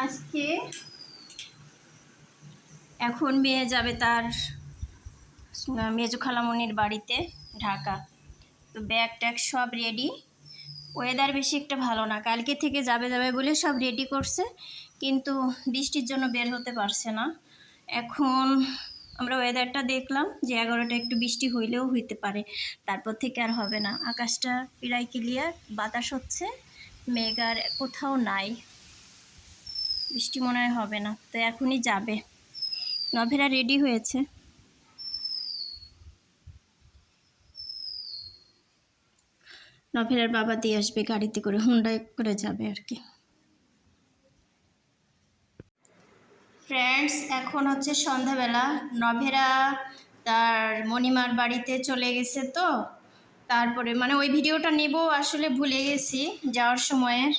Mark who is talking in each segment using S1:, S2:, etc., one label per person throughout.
S1: আজকে এখন মেয়ে যাবে তার মেজো খালামণির বাড়িতে, ঢাকা। তো ব্যাগ ট্যাগ সব রেডি ওয়েদার বেশি একটা ভালো না। কালকে থেকে যাবে যাবে বলে সব রেডি করছে, কিন্তু বৃষ্টির জন্য বের হতে পারছে না। এখন আমরা ওয়েদারটা দেখলাম যে এগারোটা একটু বৃষ্টি হইলেও হইতে পারে। তারপর থেকে আর হবে না। আকাশটা প্রায় ক্লিয়ার বাতাস হচ্ছে। মেঘ আর কোথাও নাই। বৃষ্টি মনে হয় হবে না, তো এখনই যাবে। নভেরা রেডি হয়েছে। নভেরার বাবা দিয়ে আসবে গাড়িতে করে হুন্ডাই করে যাবে আর কি। ফ্রেন্ডস এখন হচ্ছে সন্ধ্যাবেলা। নভেরা তার মণিমার বাড়িতে চলে গেছে তো, তারপরে মানে ওই ভিডিওটা নেব, আসলে ভুলে গেছি যাওয়ার সময়ের।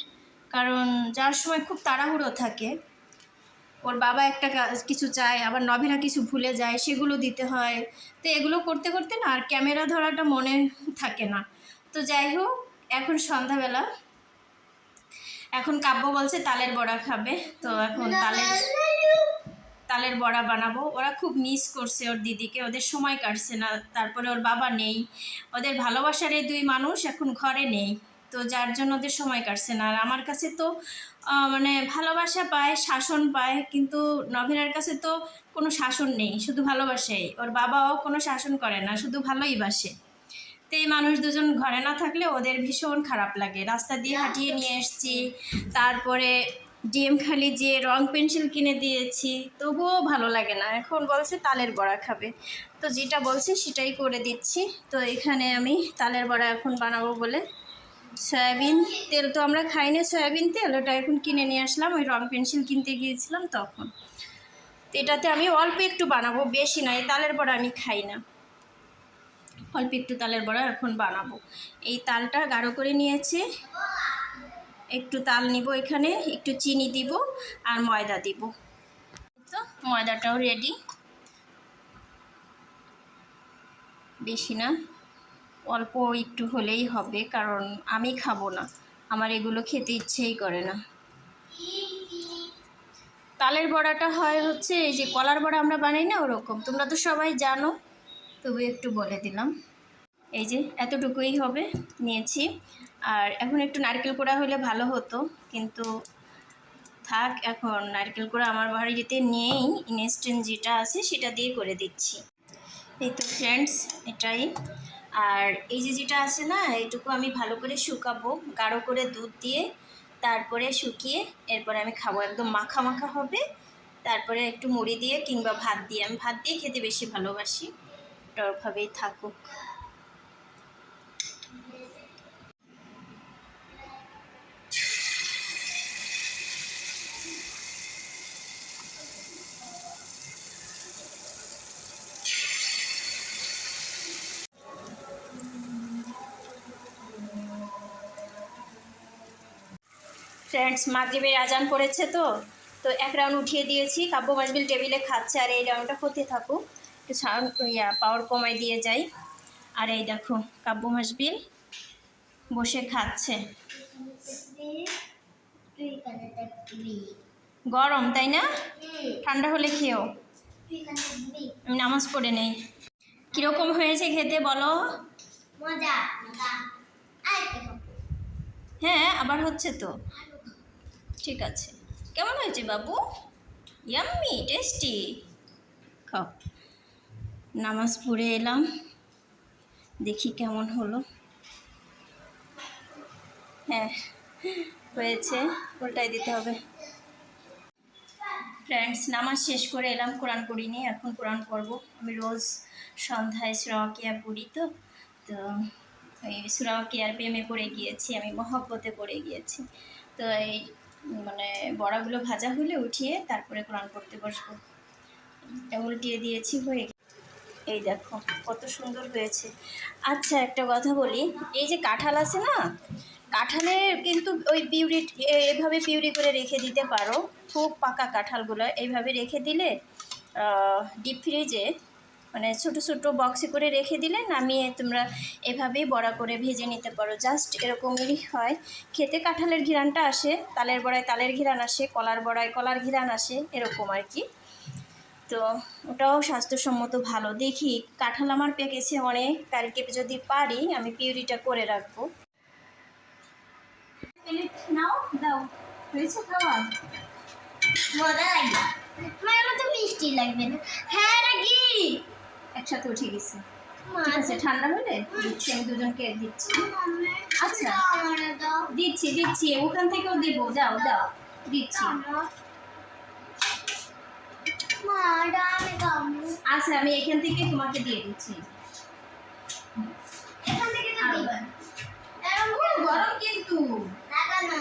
S1: কারণ যার সময় খুব তাড়াহুড়ো থাকে। ওর বাবা একটা কিছু চায়, আবার নভেরা কিছু ভুলে যায়, সেগুলো দিতে হয়। তো এগুলো করতে করতে না আর ক্যামেরা ধরাটা মনে থাকে না। তো যাই হোক, এখন সন্ধ্যাবেলা। এখন কাব্য বলছে তালের বড়া খাবে। তো এখন তালের তালের বড়া বানাবো। ওরা খুব মিস করছে ওর দিদিকে। ওদের সময় কাটছে না। তারপরে ওর বাবা নেই। ওদের ভালোবাসার এই দুই মানুষ এখন ঘরে নেই। তো যার জন্য ওদের সময় কাটছে না। আর আমার কাছে তো মানে ভালোবাসা পায়, শাসন পায়, কিন্তু নভেরার কাছে তো কোনো শাসন নেই, শুধু ভালোবাসাই। ওর বাবাও কোনো শাসন করে না, শুধু ভালোই বাসে। তো এই মানুষ দুজন ঘরে না থাকলে ওদের ভীষণ খারাপ লাগে। রাস্তা দিয়ে হাঁটিয়ে নিয়ে এসছি, তারপরে ডিএম খালি যে রং পেন্সিল কিনে দিয়েছি, তবুও ভালো লাগে না। এখন বলছে তালের বড়া খাবে। তো যেটা বলছে সেটাই করে দিচ্ছি। তো এখানে আমি তালের বড়া এখন বানাবো বলে সয়াবিন তেল তো আমরা খাই না, সয়াবিন তেল, ওটা এখন কিনে নিয়ে আসলাম, ওই রং পেন্সিল কিনতে গিয়েছিলাম তখন। তো এটাতে আমি অল্প একটু বানাবো, বেশি না, এই তালের বড়া আমি খাই না। অল্প একটু তালের বড়া এখন বানাবো। এই তালটা গাঢ় করে নিয়েছে। একটু তাল নিব এখানে, একটু চিনি দিব আর ময়দা দিব। তো ময়দাটাও রেডি বেশি না। অল্প একটু হলেই হবে, কারণ আমি খাব না। আমার এগুলো খেতে ইচ্ছেই করে না। তালের বড়াটা হয় হচ্ছে এই যে কলার বড়া আমরা বানাই না ওরকম। তোমরা তো সবাই জানো। তবু একটু বলে দিলাম। এই যে এতটুকুই হবে নিয়েছি। আর এখন একটু নারকেল কোড়া হলে ভালো হতো, কিন্তু থাক, এখন নারকেল কোড়া আমার বাড়িতে নেই। ইনস্ট্যান্ট যেটা আছে সেটা দিয়ে করে দিচ্ছি। এই তো ফ্রেন্ডস এটাই। আর এই যে যেটা আছে না, এটুকু আমি ভালো করে শুকাবো, গাঢ় করে দুধ দিয়ে তারপরে শুকিয়ে এরপরে আমি খাব। একদম মাখা মাখা হবে। তারপরে একটু মুড়ি দিয়ে কিংবা ভাত দিয়ে। আমি ভাত দিয়ে খেতে বেশি ভালোবাসি। ওটা থাকুক। ফ্রেন্ডস মাগরিবের আজান পড়েছে তো? তো এক রাউন্ড উঠিয়ে দিয়েছি। কাব্য মাসবিল টেবিলে খাচ্ছে। আর এই রাউন্ডটা হতে থাকুক। একটু সাউন্ড ইয়া পাওয়ার কমাই দিয়ে যাই। আর এই দেখো কাব্য মাসবিল বসে খাচ্ছে। গরম তাই না? ঠান্ডা হলে খেয়েও আমি নামাজ পড়ে নেই। কীরকম হয়েছে খেতে বলো?
S2: মজা
S1: হ্যাঁ আবার হচ্ছে তো। ঠিক আছে। কেমন হয়েছে বাবু? ইয়াম্মি টেস্টি খাও। নামাজ পড়ে এলাম। দেখি কেমন হলো। হ্যাঁ হয়েছে, উল্টাই দিতে হবে। ফ্রেন্ডস নামাজ শেষ করে এলাম, কোরআন পড়িনি এখন কোরআন পড়ব। আমি রোজ সন্ধ্যায় সুরাকিয়া পড়ি তো। তো ওই সুরাকিয়ার প্রেমে পড়ে গিয়েছি, আমি মহব্বতে পড়ে গিয়েছি। তো এই মানে বড়াগুলো ভাজা হলে উঠিয়ে তারপরে কোরআন পড়তে বসবো। উল্টিয়ে দিয়েছি হয়ে এই দেখো, কত সুন্দর হয়েছে। আচ্ছা একটা কথা বলি। এই যে কাঁঠাল আছে না, কাঁঠালের কিন্তু ওই পিউরি এভাবে পিউরি করে রেখে দিতে পারো। খুব পাকা কাঁঠালগুলো। এইভাবে রেখে দিলে ডিপ ফ্রিজে মানে ছোট ছোট বক্সে করে রেখে দিলে নামিয়ে তোমরা এভাবেই বড়া করে ভেজে নিতে পারো। জাস্ট এরকমেরই হয়। খেতে কাঁঠালের ঘিরানটা আসে তালের বড়ায় তালের ঘিরান আসে কলার বড়ায় কলার ঘিরান আসে এরকম আর কি। তো ওটাও স্বাস্থ্যসম্মত ভালো। দেখি কাঁঠাল আমার পেকেছে অনেক তার কালকে যদি পারি আমি পিউরিটা করে রাখব। নাও দাও। হয়েছে খাওয়া?
S2: মজা লাগবে আমার তো মিষ্টি লাগবে না। হ্যাঁ নাকি
S1: একসাথে উঠে গেছে। ঠিক আছে ঠান্ডা হলে দিচ্ছি আমি দুজনকে দিচ্ছি। আচ্ছা। দিচ্ছি দিচ্ছি ওখান থেকেও দিব দাও দাও দিচ্ছি। আচ্ছা আমি এখান থেকে তোমাকে দিয়ে দিচ্ছি। গরম কিন্তু
S2: লাগানো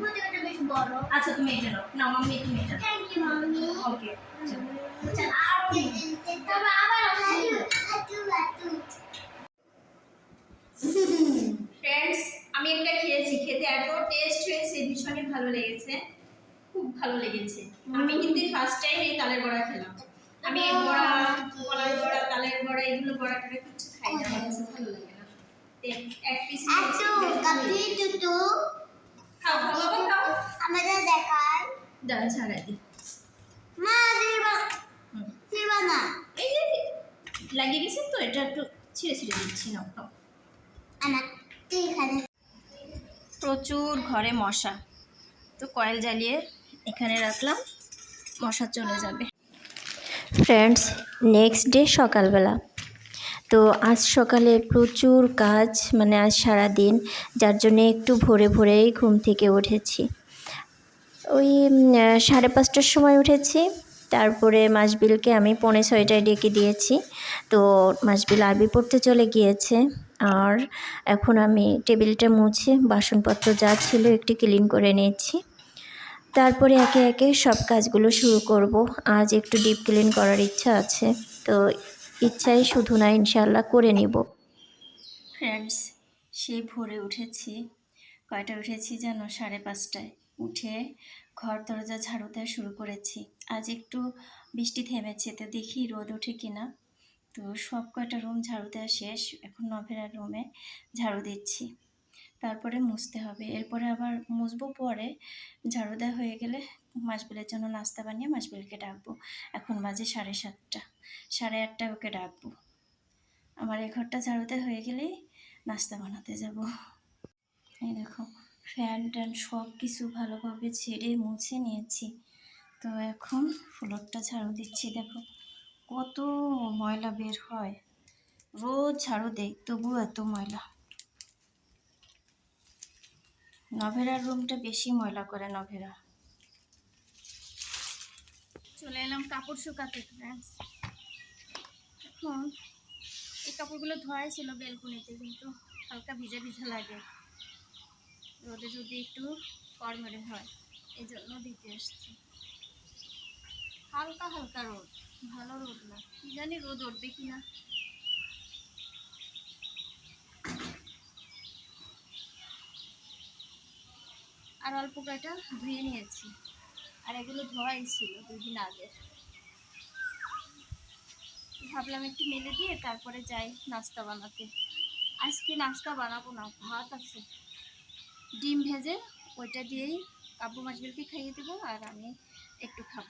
S2: মধ্যে ওটা বেশ বড়।
S1: আচ্ছা তুমি এটা নাও। নাও মাম্মি তুমি এটা
S2: থ্যাংক ইউ মাম্মি।
S1: ওকে
S2: চল আরও তবে আবার হাতু হাতু হাতু
S1: ফ্রেন্ডস আমি একটা খেয়েছি খেতে এত টেস্ট হয়েছে ভীষণই ভালো লেগেছে। খুব ভালো লেগেছে। আমি কিন্তু ফার্স্ট টাইম এই তালের বড়া খেলাম। আমি এই বড়া কলার বড়া তালের বড়া এগুলো বড়া টড়া কিছু খাই না আমার ভালো লাগে না। এক- পিস খাও খাও
S2: আমাদের দেখায়
S1: দাঁড়া ছাড়া দি
S2: মা দিবা দিবা না।
S1: এই যে লাগিয়ে গেছে তো এটা একটু ছিঁড়ে ছিঁড়ে দিচ্ছি নাও খাও। প্রচুর ঘরে মশা। তো কয়েল জ্বালিয়ে এখানে রাখলাম মশা চলে যাবে।
S3: ফ্রেন্ডস নেক্সট ডে সকালবেলা। তো আজ সকালে প্রচুর কাজ মানে আজ সারা দিন যার জন্য একটু ভোরে ভোরেই ঘুম থেকে উঠেছি। ওই সাড়ে পাঁচটার সময় উঠেছি, তারপরে মাসবিলকে আমি পৌনে ছয়টায় ডেকে দিয়েছি। তো মাসবিল আরবি পড়তে চলে গিয়েছে, আর এখন আমি টেবিলটা মুছে বাসনপত্র যা ছিল একটু ক্লিন করে নিয়েছি। তারপরে একে একে সব কাজগুলো শুরু করব। আজ একটু ডিপ ক্লিন করার ইচ্ছা আছে, তো ইচ্ছাই শুধু না ইনশাল্লাহ করে নিব।
S1: ফ্রেন্ডস সেই ভোরে উঠেছি কয়টা উঠেছি যেন সাড়ে পাঁচটায়। উঠে ঘর দরজা ঝাড়ু দেওয়া শুরু করেছি। আজ একটু বৃষ্টি থেমেছে, তো দেখি রোদ ওঠে কিনা। তো সব কয়টা রুম ঝাড়ু দেওয়া শেষ, এখন নভেরার রুমে ঝাড়ু দিচ্ছি। তারপরে মুছতে হবে। এরপরে আবার মুছবো পরে ঝাড়ু দেওয়া হয়ে গেলে মাসবিলের জন্য নাস্তা বানিয়ে মাসবিলকে ডাকবো। এখন বাজে সাড়ে সাতটা। সাড়ে আটটায় ওকে ডাকবো। আমার এই ঘরটা ঝাড়ুতে হয়ে গেলেই নাস্তা বানাতে যাব। এই দেখো, ফ্যান ট্যান সব কিছু ভালোভাবে ছেড়ে মুছে নিয়েছি। তো এখন ফ্লোরটা ঝাড়ু দিচ্ছি। দেখো, কত ময়লা বের হয়। রোজ ঝাড়ু দেই, তবুও এত ময়লা। নভেরার রুমটা বেশি ময়লা করে নভেরা। চলে এলাম কাপড় শুকাতে ফ্রেন্ডস এখন এই কাপড়গুলো ধোয়াই ছিল বেলকুনিতে কিন্তু হালকা ভিজা ভিজা লাগে। রোদে যদি একটু কড়মড়ে হয় এই জন্য দিতে আসছি হালকা হালকা রোদ ভালো রোদ না। কি জানি রোদ উঠবে কি না আর অল্প কয়টা ধুয়ে নিয়েছি। আর এগুলো ধোয়াই ছিল দুই দিন আগে। ভাবলাম একটু মেলে দিয়ে তারপরে যাই নাস্তা বানাতে। আজকে নাস্তা বানাবো না, ভাত আছে। ডিম ভেজে ওইটা দিয়েই কাব্য মাছগুলোকে খাইয়ে দেবো আর আমি একটু খাব।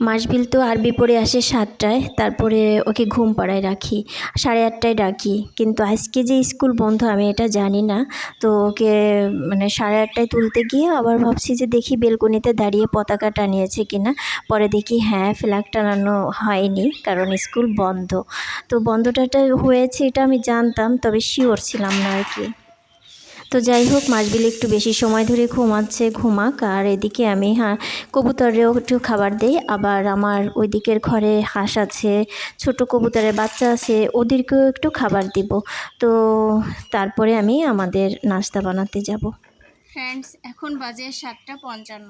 S3: মাসবিল তো আরবি পড়ে আসে সাতটায়, তারপরে ওকে ঘুম পাড়ায় রাখি, সাড়ে আটটায় ডাকি। কিন্তু আজকে যে স্কুল বন্ধ আমি এটা জানি না। তো ওকে মানে সাড়ে আটটায় তুলতে গিয়ে আবার ভাবছি যে দেখি বেলকনিতে দাঁড়িয়ে পতাকা টানিয়েছে কিনা। পরে দেখি হ্যাঁ ফ্ল্যাগ টানানো হয়নি, কারণ স্কুল বন্ধ। তো বন্ধটাটা হয়েছে এটা আমি জানতাম, তবে শিওর ছিলাম না আর কি। তো যাই হোক, মাসবিল একটু বেশি সময় ধরে ঘুমাচ্ছে, ঘুমাক। আর এদিকে আমি হ্যাঁ কবুতরেও একটু খাবার দেই। আবার আমার ওই দিকের ঘরে হাঁস আছে, ছোট কবুতরের বাচ্চা আছে, ওদেরকেও একটু খাবার দিব। তো তারপরে আমি আমাদের নাস্তা বানাতে যাব।
S1: ফ্রেন্ডস এখন বাজে সাতটা পঞ্চান্ন।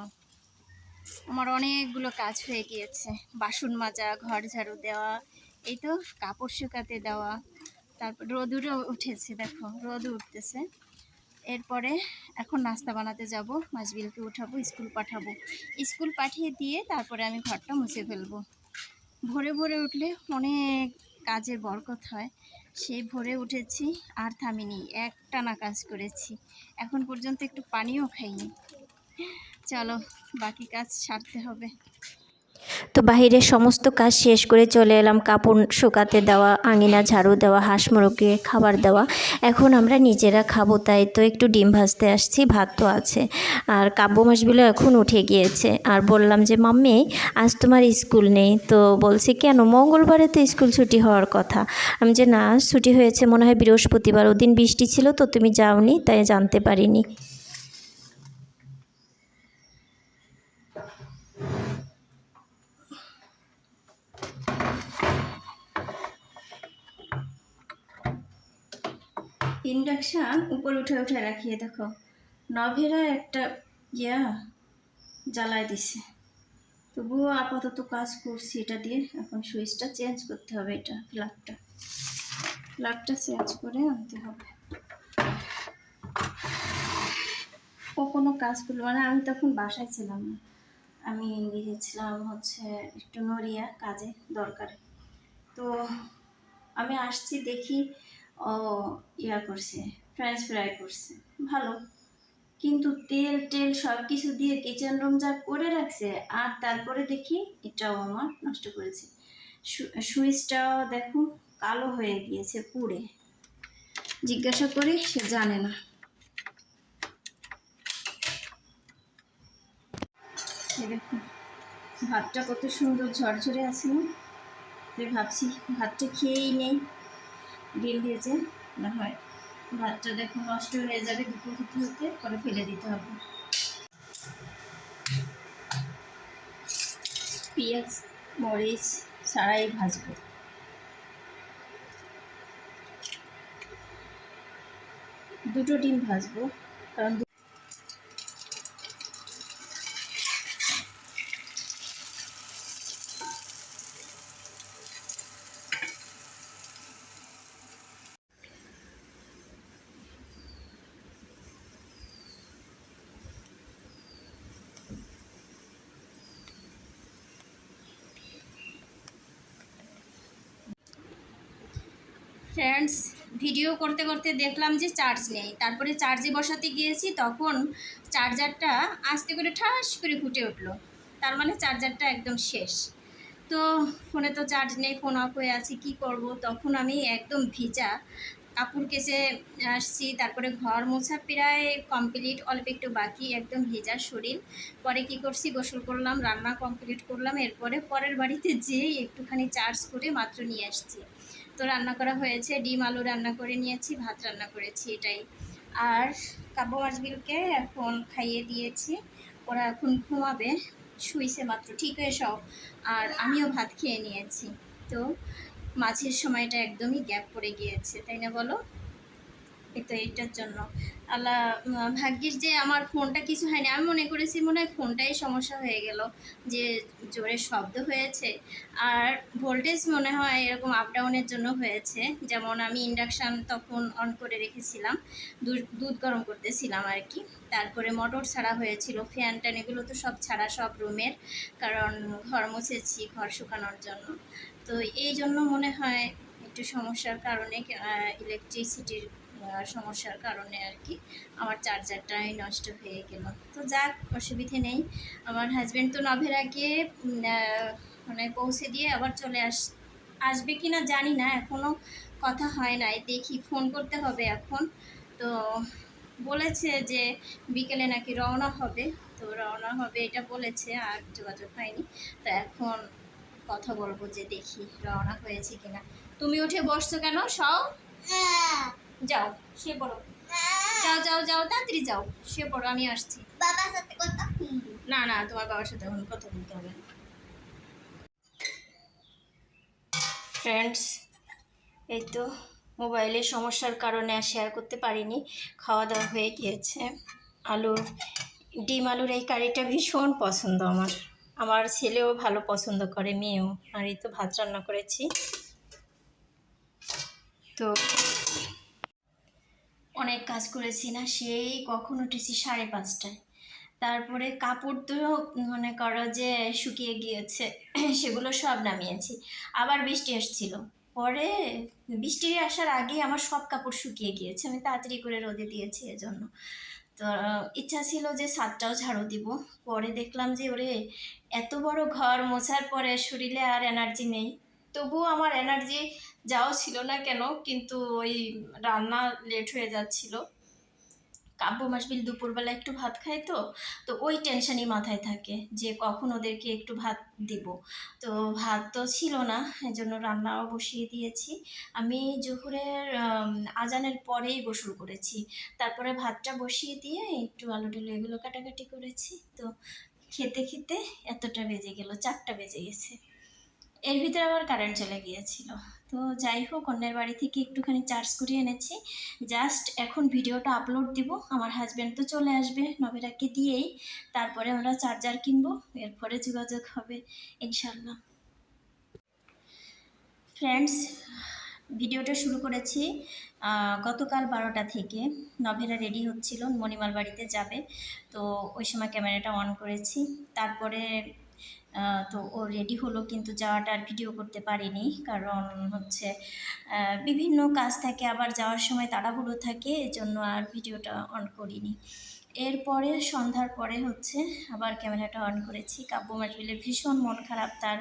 S1: আমার অনেকগুলো কাজ হয়ে গিয়েছে। বাসন মাজা, ঘর ঝাড়ু দেওয়া, এই তো কাপড় শুকাতে দেওয়া। তারপর রোদুরও উঠেছে, দেখো, রোদ উঠতেছে। এরপরে এখন নাস্তা বানাতে যাব মাসবিলকে উঠাবো, স্কুল পাঠাবো। স্কুল পাঠিয়ে দিয়ে তারপরে আমি ঘরটা মুছে ফেলব। ভোরে ভোরে উঠলে অনেক কাজের বরকত হয়। সেই ভোরে উঠেছি, আর থামিনি, একটানা কাজ করেছি। এখন পর্যন্ত একটু পানিও খাইনি। চলো, বাকি কাজ সারতে হবে।
S3: তো বাহিরের সমস্ত কাজ শেষ করে চলে এলাম, কাপড় শুকাতে দেওয়া, আঙিনা ঝাড়ু দেওয়া, হাঁস মুরগিকে খাবার দেওয়া। এখন আমরা নিজেরা খাব, তাই তো একটু ডিম ভাজতে আসছি, ভাত তো আছে। আর কাব্য মাসগুলো এখন উঠে গিয়েছে। আর বললাম যে, মাম্মি, আজ তোমার স্কুল নেই। তো বলছে, কেন? মঙ্গলবারে তো স্কুল ছুটি হওয়ার কথা। আমি যে, না, ছুটি হয়েছে মনে হয় বৃহস্পতিবার। ওদিন বৃষ্টি ছিল তো তুমি যাওনি, তাই জানতে পারিনি।
S1: ইন্ডাকশান উপরে উঠে উঠে রাখিয়ে দেখো। নভেরা একটা ইয়া জ্বালায় দিছে। তবুও আপাতত কাজ করছি এটা দিয়ে। এখন সুইচটা চেঞ্জ করতে হবে এটা, প্লাগটা। প্লাগটা চেঞ্জ করে আনতে হবে। ও কোনো কাজ করল মানে আমি তখন বাসায় ছিলাম। না আমি গিয়েছিলাম হচ্ছে একটু নড়িয়া কাজে দরকারে। তো আমি আসছি দেখি ও, ইয়া করছে ফ্রেঞ্চ ফ্রাই করছে। ভালো। কিন্তু তেল, টেল সব কিছু দিয়ে কিচেন রুম যা করে রাখছে, আর তারপরে দেখি এটাও আমার নষ্ট করেছে। সুইচটাও দেখো কালো হয়ে গিয়েছে পুড়ে। জিজ্ঞাসা করি, সে জানে না। এই দেখো, ভাতটা কত সুন্দর ঝরঝরে আছে না? ভাবছি ভাতটা খেয়েই নেই। ডিল দিয়েছে না হয়। ভাতটা দেখো নষ্ট হয়ে যাবে দুপুর হতে হতে, পরে ফেলে দিতে হবে। পেঁয়াজ, মরিচ ছাড়াই ভাজবো। দুটো ডিম ভাজবো, কারণ দু- ফ্রেন্ডস ভিডিও করতে করতে দেখলাম যে চার্জ নেই। তারপরে চার্জে বসাতে গিয়েছি, তখন চার্জারটা আস্তে করে ঠাস করে ফুটে উঠল। তার মানে চার্জারটা একদম শেষ। তো ফোনে তো চার্জ নেই, ফোন অফ হয়ে আছে, কি করব? তখন আমি একদম ভিজা কাপড় কেসে আসছি, তারপরে ঘর মোছা প্রায় কমপ্লিট অল্প একটু বাকি, একদম ভেজা শরীর। পরে কি করছি? গোসল করলাম, রান্না কমপ্লিট করলাম, এরপরে পরের বাড়িতে যেয়ে একটুখানি চার্জ করে মাত্র নিয়ে আসছি। রান্না করা হয়েছে, ডিম, আলু রান্না করে নিয়েছি, ভাত রান্না করেছি এটাই। আর কাব্য মাছগুলোকে এখন খাইয়ে দিয়েছি, ওরা এখন ঘুমাবে, শুইছে মাত্র, ঠিক হয়ে সব আর আমিও ভাত খেয়ে নিয়েছি। তো মাছের সময়টা একদমই গ্যাপ পড়ে গিয়েছে, তাই না বলো? এই তো এইটার জন্য। আল্লাহ উম, ভাগ্যিস যে আমার ফোনটা কিছু হয়নি আমি মনে করেছি মনে হয় ফোনটাই সমস্যা হয়ে গেল যে জোরে শব্দ হয়েছে। আর ভোল্টেজ মনে হয় এরকম আপ ডাউনের জন্য হয়েছে যেমন আমি ইন্ডাকশান তখন অন করে রেখেছিলাম দুধ গরম করতেছিলাম আর কি। তারপরে মোটর ছাড়া হয়েছিল ফ্যান ট্যান এগুলো তো সব ছাড়া সব রুমের কারণ ঘর মুছেছি ঘর শুকানোর জন্য। তো এই জন্য মনে হয় একটু সমস্যার কারণে ইলেকট্রিসিটির সমস্যার কারণে আর কি আমার চার্জারটাই নষ্ট হয়ে গেল। তো যাক, অসুবিধে নেই। আমার হাজব্যান্ড তো নভের আগে মানে পৌঁছে দিয়ে আবার চলে আস, আসবে কি না জানি না এখনও কথা হয় নাই। দেখি ফোন করতে হবে এখন। তো বলেছে যে বিকেলে নাকি রওনা হবে। তো রওনা হবে এটা বলেছে, আর যোগাযোগ হয়নি। তো এখন কথা বলব যে দেখি রওনা হয়েছে কিনা। তুমি উঠে বসছো কেন? সব যাও সে পড়ো। যাও যাও যাও তাড়াতাড়ি যাও সে পড়ো আমি আসছি।
S2: বাবার সাথে কথা
S1: না না তোমার বাবার সাথে এখন কথা বলতে হবে ফ্রেন্ডস এই তো মোবাইলের সমস্যার কারণে আর শেয়ার করতে পারিনি। খাওয়া দাওয়া হয়ে গিয়েছে। আলুর ডিম আলুর এই কারিটা ভীষণ পছন্দ আমার। আমার ছেলেও ভালো পছন্দ করে মেয়েও। আর এই তো ভাত রান্না করেছি। তো অনেক কাজ করেছি না, সেই কখন উঠেছি সাড়ে পাঁচটায়। তারপরে কাপড় তো মনে করো যে শুকিয়ে গিয়েছে, সেগুলো সব নামিয়েছি। আবার বৃষ্টি এসছিল পরে বৃষ্টি আসার আগে আমার সব কাপড় শুকিয়ে গিয়েছে, আমি তাড়াতাড়ি করে রোদে দিয়েছি এজন্য। তো ইচ্ছা ছিল যে ছাদটাও ঝাড়ু দিব। পরে দেখলাম যে ওরে, এত বড় ঘর মোছার পরে শরীরে আর এনার্জি নেই। তবুও আমার এনার্জি যাও ছিল না কেন, কিন্তু ওই রান্না লেট হয়ে যাচ্ছিল। কাব্য মাসবিল দুপুরবেলা একটু ভাত খায় তো তো ওই টেনশানই মাথায় থাকে যে কখন ওদেরকে একটু ভাত দিব। তো ভাত তো ছিল না, এজন্য রান্নাও বসিয়ে দিয়েছি। আমি জোহরের আজানের পরেই গোসল করেছি। তারপরে ভাতটা বসিয়ে দিয়ে একটু আলু টালু এগুলো কাটাকাটি করেছি। তো খেতে খেতে এতটা বেজে গেল, চারটা বেজে গেছে। এর ভিতরে আবার কারেন্ট চলে গিয়েছিল। তো যাই হোক, অন্যের বাড়ি থেকে একটুখানি চার্জ করিয়ে এনেছি। জাস্ট এখন ভিডিওটা আপলোড দিব। আমার হাজব্যান্ড তো চলে আসবে নবেরাকে দিয়েই। তারপরে আমরা চার্জার কিনবো। এরপরে যোগাযোগ হবে ইনশাল্লাহ ফ্রেন্ডস ভিডিওটা শুরু করেছি গতকাল বারোটা থেকে। নভেরা রেডি হচ্ছিল, মণিমাল বাড়িতে যাবে। তো ওই সময় ক্যামেরাটা অন করেছি। তারপরে তো ও রেডি হলো, কিন্তু যাওয়াটা আর ভিডিও করতে পারিনি। কারণ হচ্ছে বিভিন্ন কাজ থাকে, আবার যাওয়ার সময় তাড়াহুড়ো থাকে, এজন্য আর ভিডিওটা অন করিনি। এরপরে সন্ধ্যার পরে হচ্ছে আবার ক্যামেরাটা অন করেছি। কাব্য মাসবিলের ভীষণ মন খারাপ, তার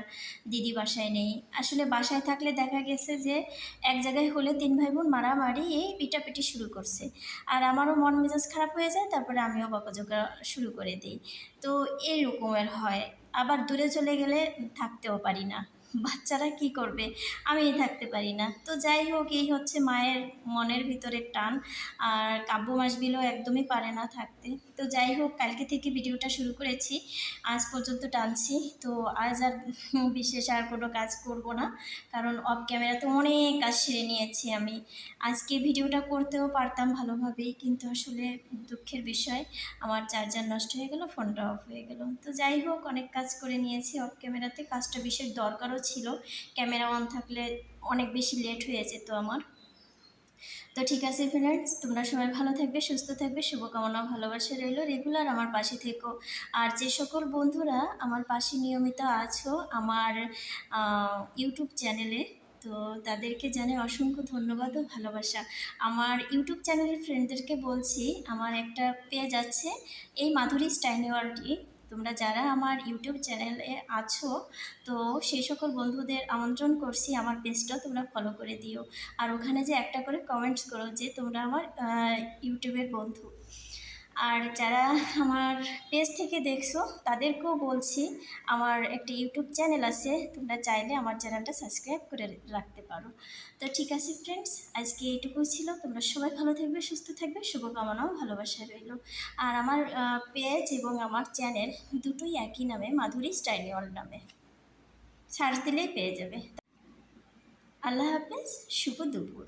S1: দিদি বাসায় নেই। আসলে বাসায় থাকলে দেখা গেছে যে এক জায়গায় হলে তিন ভাই বোন মারামারি, এই পিটাপিটি শুরু করছে। আর আমারও মন মেজাজ খারাপ হয়ে যায়, তারপরে আমিও বকাঝোকা শুরু করে দিই। তো এই রকমের হয়। আবার দূরে চলে গেলে থাকতেও পারি না। বাচ্চারা কি করবে? আমি থাকতে পারি না। তো যাই হোক, এই হচ্ছে মায়ের মনের ভিতরের টান। আর কাব্য মাসবিলও একদমই পারে না থাকতে। তো যাই হোক, কালকে থেকে ভিডিওটা শুরু করেছি। আজ পর্যন্ত টানছি। তো আজ আর বিশেষ আর কোনো কাজ করব না। কারণ অফ ক্যামেরাতে অনেক কাজ সেরে নিয়েছি আমি। আজকে ভিডিওটা করতেও পারতাম ভালোভাবেই, কিন্তু আসলে দুঃখের বিষয়, আমার চার্জার নষ্ট হয়ে গেল, ফোনটা অফ হয়ে গেল। তো যাই হোক, অনেক কাজ করে নিয়েছি অফ ক্যামেরাতে কাজটা বিশেষ দরকারও ছিল। ক্যামেরা অন থাকলে অনেক বেশি লেট হয়ে যেত আমার। তো ঠিক আছে ফ্রেন্ডস তোমরা সবাই ভালো থাকবে, সুস্থ থাকবে, শুভকামনা, ভালোবাসা রইল। রেগুলার আমার পাশে থেকো। আর যে সকল বন্ধুরা আমার পাশে নিয়মিত আছো আমার ইউটিউব চ্যানেলে তো তাদেরকে জানে অসংখ্য ধন্যবাদ ও ভালোবাসা। আমার ইউটিউব চ্যানেলের ফ্রেন্ডদেরকে বলছি, আমার একটা পেজ আছে, এই মাধুরী স্টাইনিওয়ালটি তোমরা যারা আমার ইউটিউব চ্যানেলে আছো, তো সেই সকল বন্ধুদের আমন্ত্রণ করছি আমার পেজটা তোমরা ফলো করে দিও। আর ওখানে যে একটা করে কমেন্টস করো যে তোমরা আমার ইউটিউবের বন্ধু। আর যারা আমার পেজ থেকে দেখছ, তাদেরকেও বলছি, আমার একটি ইউটিউব চ্যানেল আছে, তোমরা চাইলে আমার চ্যানেলটা সাবস্ক্রাইব করে রাখতে পারো। তো ঠিক আছে ফ্রেন্ডস আজকে এইটুকুই ছিল। তোমরা সবাই ভালো থাকবে, সুস্থ থাকবে, শুভকামনাও, ভালোবাসা রইল। আর আমার পেজ এবং আমার চ্যানেল দুটোই একই নামে, মাধুরী স্টাইলিওয়াল নামে। সার্চ দিলেই পেয়ে যাবে। আল্লাহ হাফেজ, শুভ দুপুর।